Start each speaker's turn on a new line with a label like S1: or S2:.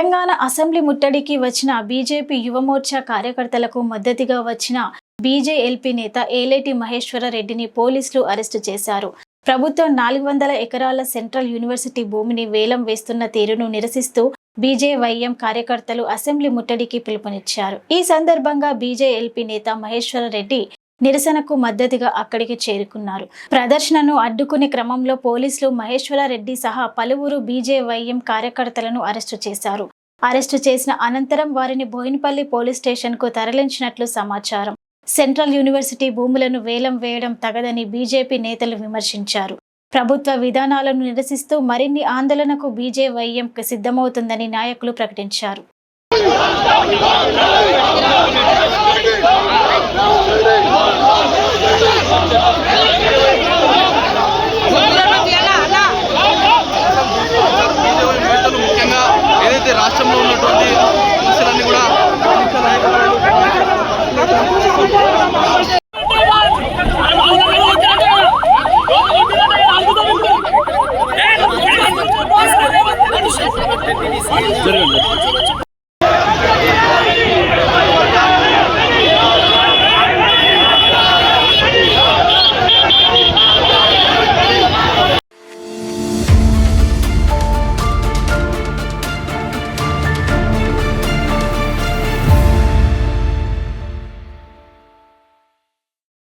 S1: Telangana assembly ముట్టడికి వచ్చిన BJP Yuva Morcha కార్యకర్తలకు మద్దతుగా వచ్చిన బీజేఎల్పీ నేత ఏలేటి మహేశ్వర రెడ్డిని పోలీసులు అరెస్టు చేశారు. ప్రభుత్వం నాలుగు వందల ఎకరాల సెంట్రల్ యూనివర్సిటీ భూమిని వేలం వేస్తున్న తీరును నిరసిస్తూ బీజేవైఎం కార్యకర్తలు అసెంబ్లీ ముట్టడికి పిలుపునిచ్చారు. ఈ సందర్భంగా బీజేఎల్పీ నేత మహేశ్వర రెడ్డి నిరసనకు మద్దతుగా అక్కడికి చేరుకున్నారు. ప్రదర్శనను అడ్డుకునే క్రమంలో పోలీసులు మహేశ్వర రెడ్డి సహా పలువురు బీజేవైఎం కార్యకర్తలను అరెస్టు చేశారు. అరెస్టు చేసిన అనంతరం వారిని బోయినపల్లి పోలీస్ స్టేషన్కు తరలించినట్లు సమాచారం. సెంట్రల్ యూనివర్సిటీ భూములను వేలం వేయడం తగదని బీజేపీ నేతలు విమర్శించారు. ప్రభుత్వ విధానాలను నిరసిస్తూ మరిన్ని ఆందోళనకు బీజేవైఎం సిద్ధమవుతుందని నాయకులు ప్రకటించారు.
S2: జరగండి